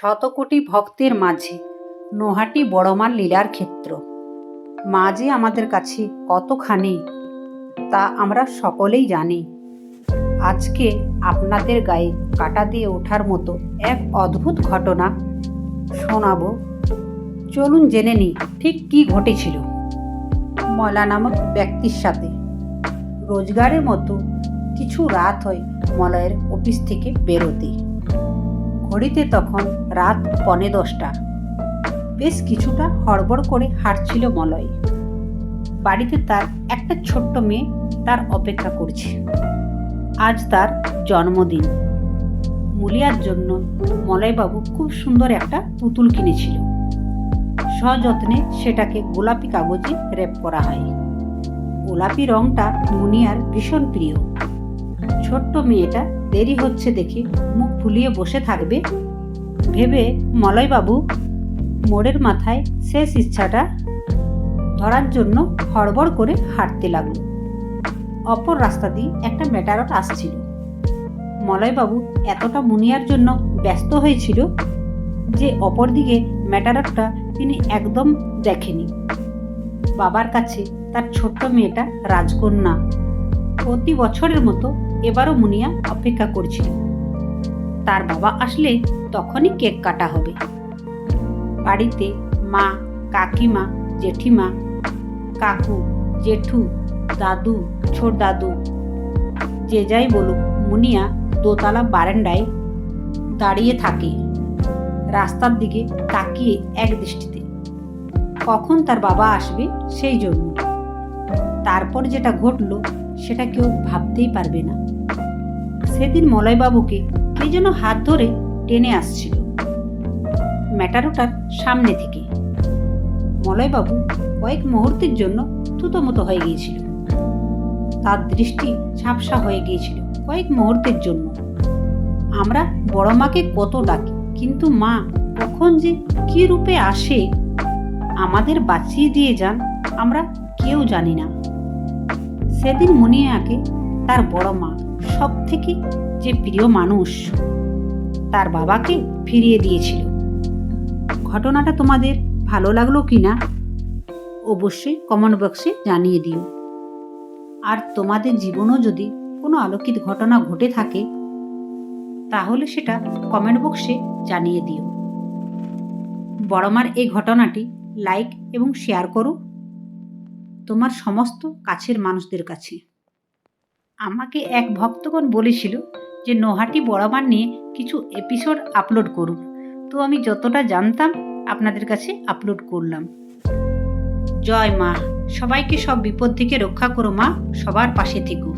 শতকোটি ভক্তের মাঝে নোহাটি বড়মার লীলার ক্ষেত্র। মা যে আমাদের কাছে কতখানি, তা আমরা সকলেই জানি। আজকে আপনাদের গায়ে কাটা দিয়ে ওঠার মতো এক অদ্ভুত ঘটনা শোনাবো। চলুন জেনে নিই ঠিক কী ঘটেছিল। ময়লা নামক ব্যক্তির সাথে রোজগারের মতো কিছু রাত হয় মলয়ের অফিস থেকে বেরোতে ঘড়িতে তখন রাত পনে দশটা। বেশ কিছুটা হড়বড় করে হাঁটছিল মলয়। বাড়িতে তার একটা ছোট্ট মেয়ে তার অপেক্ষা করছে। আজ তার জন্মদিন। মুলিয়ার জন্য মলয়বাবু খুব সুন্দর একটা পুতুল কিনেছিল। সযত্নে সেটাকে গোলাপি কাগজে র্যাপ করা হয়। গোলাপি রংটা মুনিয়ার ভীষণ প্রিয়। ছোট্ট মেয়েটা, দেরি হচ্ছে দেখে, মুখ ফুলিয়ে বসে থাকবে। ভেবে মলয়বাবু, মোড়ের মাথায় শেষ ইচ্ছাটা ধরার জন্য হড়বড় করে হাঁটতে লাগল। অপর রাস্তা দিয়ে একটা মেটারট আসছিল। মলয়বাবু এতটা মুনিয়ার জন্য ব্যস্ত হয়েছিল যে অপরদিকে ম্যাটারটটা তিনি একদম দেখেনি। বাবার কাছে তার ছোট্ট মেয়েটা রাজকন্যা। প্রতি বছরের মতো এবারও মুনিয়া অপেক্ষা করছিল। তার বাবা আসলে তখনই কেক কাটা হবে। বাড়িতে মা, কাকিমা, জেঠিমা, কাকু, জেঠু, দাদু, ছোট দাদু, যে যাই বলুক, মুনিয়া দোতলা বারান্দায় দাঁড়িয়ে থাকে। রাস্তার দিকে তাকিয়ে এক দৃষ্টিতে। কখন তার বাবা আসবে সেই জন্য। তারপর যেটা ঘটলো সেটা কেউ ভাবতেই পারবে না। সেদিন মলয়বাবুকে কে যেন হাত ধরে টেনে আসছিল। ম্যাটারোটার সামনে থেকে। মলয়বাবু কয়েক মুহূর্তের জন্য থুতোমতো হয়ে গিয়েছিল। তার দৃষ্টি ঝাপসা হয়ে গিয়েছিল কয়েক মুহূর্তের জন্য। আমরা বড় মাকে কত ডাকি, কিন্তু মা কখন যে কি রূপে আসে, আমাদের বাঁচিয়ে দিয়ে যান আমরা কেউ জানি না। সেদিন মনে আঁকে তার বড় মা সব থেকে যে প্রিয় মানুষ, তার বাবাকে ফিরিয়ে দিয়েছিল। ঘটনাটা তোমাদের ভালো লাগল কি না অবশ্যই কমেন্ট বক্সে জানিয়ে দিও। আর তোমাদের জীবনও যদি কোনো আলোকিত ঘটনা ঘটে থাকে, তাহলে সেটা কমেন্ট বক্সে জানিয়ে দিও। বড়মার এই ঘটনাটি লাইক এবং শেয়ার করো। তোমার সমস্ত কাছের মানুষদের কাছে। আমাকে এক ভক্তগণ বলেছিল যে, নোহাটি বরাবর নিয়ে কিছু এপিসোড আপলোড করুন। তো আমি যতটা জানতাম, আপনাদের কাছে আপলোড করলাম। জয় মা। সবাইকে সব বিপদ থেকে রক্ষা করো মা। সবার পাশে থেকো।